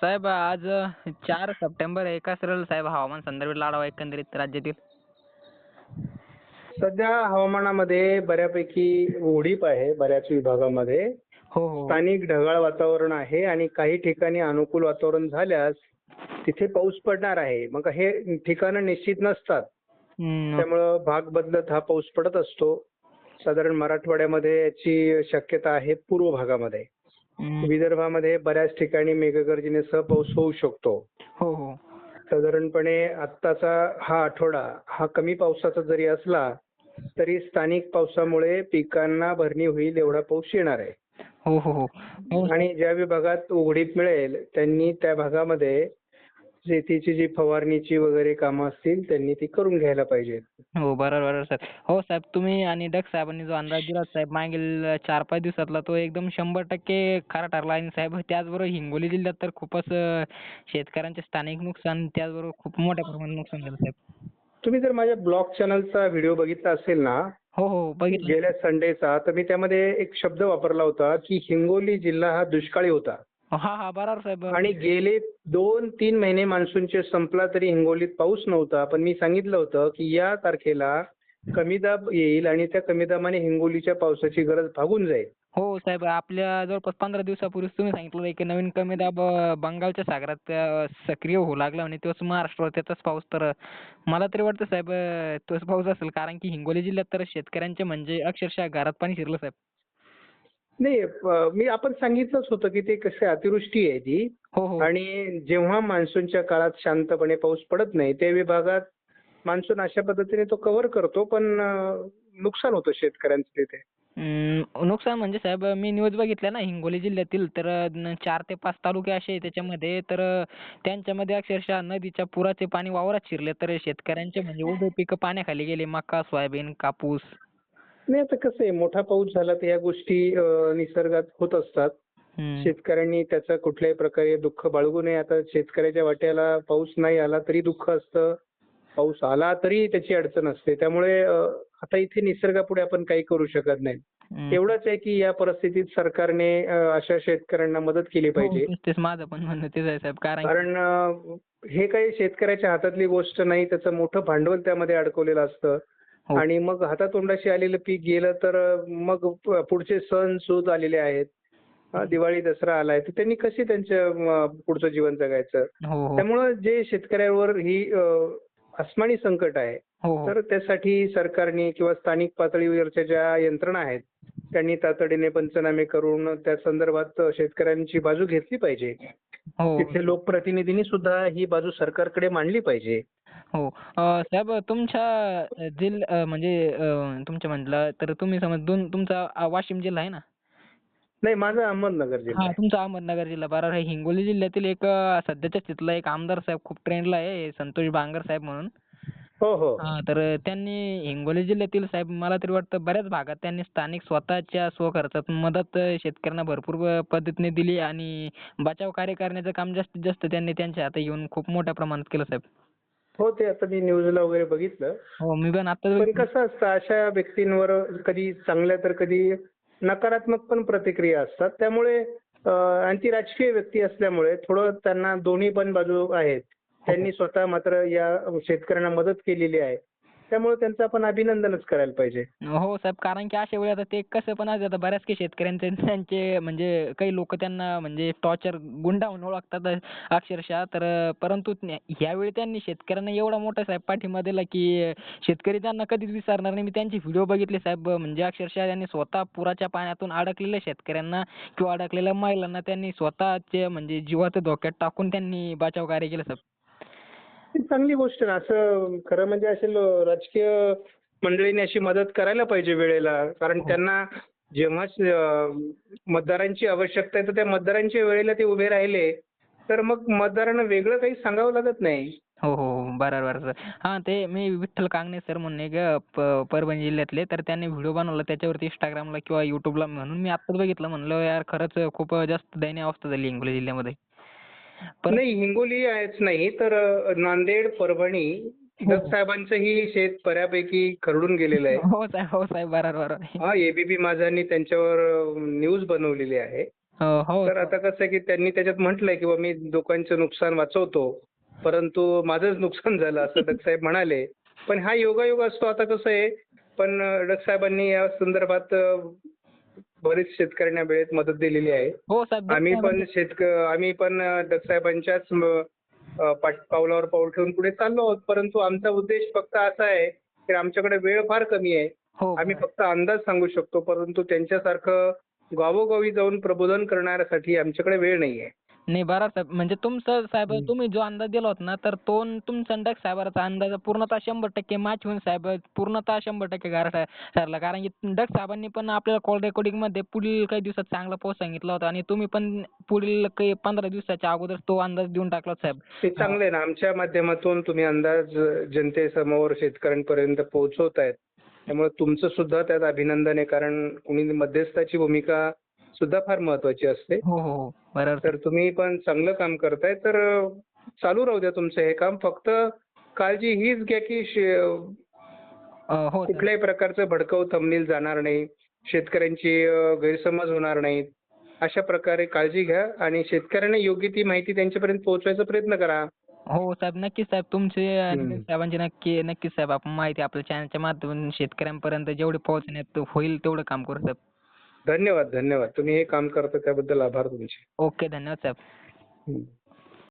साहेब आज चार सप्टेंबर आहे. काय सरळ साहेब हवामान संदर्भात आढावा एकंदरीत राज्यातील. सध्या हवामानामध्ये बऱ्यापैकी उघडीप आहे बऱ्याच विभागामध्ये. हो हो. स्थानिक ढगाळ वातावरण आहे आणि काही ठिकाणी अनुकूल वातावरण झाल्यास तिथे पाऊस पडणार आहे. मग हे ठिकाणं निश्चित नसतात. हम्म, त्यामुळं भाग बदलत हा पाऊस पडत असतो. साधारण मराठवाड्यामध्ये याची शक्यता आहे पूर्व भागामध्ये. विदर्भामध्ये बऱ्याच ठिकाणी मेघगर्जनेसह पाऊस होऊ शकतो. हो हो. साधारणपणे आत्ताचा हा आठवडा हा कमी पावसाचा जरी असला तरी स्थानिक पावसामुळे पिकांना भरणी होईल एवढा पाऊस येणार आहे. हो हो हो हो. आणि ज्या विभागात उघडीप मिळेल त्यांनी त्या भागामध्ये शेतीची जी फवारणीची वगैरे कामं असतील त्यांनी ती करून घ्यायला पाहिजेत हो बरोबर बरोबर साहेब. हो साहेब तुम्ही आणि डग साहेबांनी जो अंदाज दिला साहेब मागील चार पाच दिवसातला तो एकदम शंभर टक्के खरा ठरला. आणि साहेब त्याचबरोबर हिंगोली जिल्ह्यात तर खूपच अं, शेतकऱ्यांचे स्थानिक नुकसान त्याचबरोबर खूप मोठ्या प्रमाणात नुकसान झालं साहेब. तुम्ही जर माझ्या ब्लॉग चॅनलचा व्हिडिओ बघितला असेल ना हो हो बघितलं. गेल्या संडेचा तर मी त्यामध्ये एक शब्द वापरला होता की हिंगोली जिल्हा हा दुष्काळी होता. हा हा बरोबर साहेब आणि गेले दोन तीन महिने मान्सूनचे संपला तरी हिंगोलीत पाऊस नव्हता पण मी सांगितलं होतं की या तारखेला कमी दाब येईल आणि त्या कमी दाबाने हिंगोलीच्या पावसाची गरज भागून जाईल. हो साहेब आपल्या जवळपास पंधरा दिवसापूर्वीच तुम्ही सांगितलं की नवीन कमी दाब बंगालच्या सागरात सक्रिय होऊ लागला आणि तोच महाराष्ट्रावर त्याचाच पाऊस तर मला तरी वाटतं साहेब तोच पाऊस असेल कारण की हिंगोली जिल्ह्यात तर शेतकऱ्यांचे म्हणजे अक्षरशः घरात पाणी शिरलं साहेब. नाही मी आपण सांगितलंच होतं की ते कसं अतिवृष्टी आहे ती. हो हो. आणि जेव्हा मान्सूनच्या काळात शांतपणे पाऊस पडत नाही त्या विभागात मान्सून अशा पद्धतीने तो कव्हर करतो पण अं, नुकसान होतं शेतकऱ्यांचं तिथे. हम्म, नुकसान म्हणजे साहेब मी न्यूज बघितल्या ना हिंगोली जिल्ह्यातील तर न- चार ते पाच तालुके असे आहे त्याच्यामध्ये तर त्यांच्यामध्ये अक्षरशः नदीच्या पुराचे पाणी वावरात शिरले तर शेतकऱ्यांचे म्हणजे उभे पिकं पाण्याखाली गेले मका सोयाबीन कापूस. नाही आता कसं आहे मोठा पाऊस झाला तर या गोष्टी निसर्गात होत असतात. शेतकऱ्यांनी त्याचं कुठल्याही प्रकारे दुःख बाळगू नये. आता शेतकऱ्याच्या वाट्याला पाऊस नाही आला तरी दुःख असतं. पाऊस आला तरी त्याची अडचण असते. त्यामुळे आता इथे निसर्गापुढे आपण काही करू शकत नाही. एवढंच आहे की या परिस्थितीत सरकारने अशा शेतकऱ्यांना मदत केली हो, पाहिजे. तेच- माझं पण म्हणणं तेच आहे साहेब. कारण हे काही शेतकऱ्याच्या हातातली गोष्ट नाही. त्याचं मोठं भांडवल त्यामध्ये अडकवलेलं असतं. आणि मग हातातोंडाशी आलेलं पीक गेलं तर मग पुढचे सण सूद आलेले आहेत. दिवाळी दसरा आलाय. तर त्यांनी कशी त्यांचं पुढचं जीवन जगायचं? हो हो. त्यामुळं जे शेतकऱ्यांवर ही अस्मानी संकट आहे हो हो. तर त्यासाठी सरकारने किंवा स्थानिक पातळीवरच्या ज्या यंत्रणा आहेत त्यांनी तातडीने पंचनामे करून त्या संदर्भात शेतकऱ्यांची बाजू घेतली पाहिजे. हो. तिथले लोकप्रतिनिधींनी सुद्धा ही बाजू सरकारकडे मांडली पाहिजे. हो. अं, साहेब तुमच्या जिल्हा म्हणजे तुमच्या म्हटलं तर तुम्ही समज दोन तुमचा वाशिम जिल्हा आहे ना? नाही माझा अहमदनगर जिल्हा हा. तुमचा अहमदनगर जिल्हा. बरोबर आहे हिंगोली जिल्ह्यातील एक सध्याच्या स्थितीला एक आमदार साहेब खूप ट्रेंडला आहे संतोष बांगर साहेब म्हणून. हो हो. तर त्यांनी हिंगोली जिल्ह्यातील साहेब मला तरी वाटतं बऱ्याच भागात त्यांनी स्थानिक स्वतःच्या स्वखर्चातून मदत शेतकऱ्यांना भरपूर पद्धतीने दिली आणि बचाव कार्य करण्याचं काम जास्तीत जास्त त्यांनी त्यांच्या हाती घेऊन खूप मोठ्या प्रमाणात केलं साहेब. हो ते आता मी न्यूजला वगैरे बघितलं. हो मी पण आता पण कसं असतं अशा व्यक्तींवर कधी चांगल्या तर कधी नकारात्मक पण प्रतिक्रिया असतात. त्यामुळे आणि ती राजकीय व्यक्ती असल्यामुळे थोडं त्यांना दोन्ही पण बाजू आहेत. त्यांनी स्वतः मात्र या शेतकऱ्यांना मदत केलेली आहे. त्यामुळे त्यांचं आपण अभिनंदनच करायला पाहिजे. हो साहेब कारण की अशा वेळी आता ते कसं पण आहे आता बऱ्याच काही शेतकऱ्यांचे त्यांचे म्हणजे काही लोक त्यांना म्हणजे टॉर्चर गुंडा म्हणून ओळखतात अक्षरशः. तर परंतु यावेळी त्यांनी शेतकऱ्यांना एवढा मोठा साहेब पाठिंबा दिला की शेतकरी त्यांना कधीच विसरणार नाही. मी त्यांचे व्हिडिओ बघितले साहेब म्हणजे अक्षरशः त्यांनी स्वतः पुराच्या पाण्यातून अडकलेल्या शेतकऱ्यांना किंवा अडकलेल्या महिलांना त्यांनी स्वतःचे म्हणजे जीवाचं धोक्यात टाकून त्यांनी बचाव कार्य केलं साहेब. चांगली गोष्ट आहे ना असं खरं म्हणजे असे राजकीय मंडळींनी अशी मदत करायला पाहिजे वेळेला. कारण त्यांना जेव्हा मतदारांची आवश्यकता आहे तर त्या मतदारांच्या वेळेला ते उभे राहिले. तर मग मतदारांना वेगळं काही सांगावं लागत नाही. हो हो हो. बरं बरं सर. हां ते मी विठ्ठल कांगणे सर अं, प परभणी जिल्ह्यातले. तर त्यांनी व्हिडिओ बनवला त्याच्यावरती इंस्टाग्रामला किंवा युट्यूबला म्हणून मी आत्ताच बघितलं. म्हणलं यार खरंच खूप जास्त दयनीय अवस्था झाली हिंगोली जिल्ह्यामध्ये. नाही हिंगोली आहेच नाही तर नांदेड परभणी हो. जग साहेबांचंही शेत बऱ्यापैकी खरडून गेलेलं आहे. हो साहेब हो साहेब बरोबर. हा एबीपी माझानी त्यांच्यावर न्यूज बनवलेली आहे. अं, हो. तर आता कसं आहे की त्यांनी त्याच्यात म्हटलंय की मी लोकांचं नुकसान वाचवतो परंतु माझंच नुकसान झालं असं डगसाहेब म्हणाले. पण हा योगायोग असतो आता कसं आहे पण डगसाहेबांनी या संदर्भात बरेच शेतकऱ्यांना वेळेत मदत दिलेली आहे. हो साहेब आम्ही पण शेतक आम्ही पण पाठ- पावलावर पाऊल ठेवून पुढे चाललो आहोत. परंतु आमचा उद्देश फक्त असा आहे की आमच्याकडे वेळ फार कमी आहे. हो. आम्ही फक्त अंदाज सांगू शकतो परंतु त्यांच्यासारखं गावोगावी जाऊन प्रबोधन करण्यासाठी आमच्याकडे वेळ नाहीये. नाही बरं साहेब. म्हणजे तुमचं साहेब तुम्ही जो अंदाज दिला होता ना तर तो न तुमचा आणि डग साहेबाचा अंदाज पूर्णतः शंभर टक्के मॅच होऊन साहेब पूर्णतः शंभर टक्के गारा ठरला कारण की डग साहेबांनी पण आपल्याला कॉल रेकॉर्डिंगमध्ये पुढील काही दिवसात चांगला पाऊस सांगितला होता आणि तुम्ही पण पुढील काही पंधरा दिवसाच्या अगोदर तो अंदाज देऊन टाकला होता साहेब. ते चांगले आहे ना. आमच्या माध्यमातून तुम्ही अंदाज जनतेसमोर शेतकऱ्यांपर्यंत पोहोचवतायत. त्यामुळे तुमचं सुद्धा त्यात अभिनंदन आहे. कारण कुणी मध्यस्थाची भूमिका सुद्धा फार महत्वाची असते. हो हो हो. बरोबर. तर तुम्ही पण चांगलं काम करताय तर चालू राहू द्या तुमचं हे काम. फक्त काळजी हीच घ्या की शे- अं, हो साहेब. कुठल्याही प्रकारचं भडकव थंबनेल जाणार नाही. शेतकऱ्यांची अं, गैरसमज होणार नाहीत. अशा प्रकारे काळजी घ्या आणि शेतकऱ्यांना योग्य ती माहिती त्यांच्यापर्यंत पोहोचवायचा प्रयत्न करा. हो साहेब. नक्कीच साहेब. तुमचे आणि हम्म. साहेबांची नक्की नक्कीच साहेब. आपण माहिती आपल्या चॅनलच्या माध्यमातून शेतकऱ्यांपर्यंत जेवढी पोहोचण्यात होईल तेवढं काम करू साहेब. धन्यवाद धन्यवाद. तुम्ही हे काम करता त्याबद्दल आभार तुमचे. ओके धन्यवाद साहेब.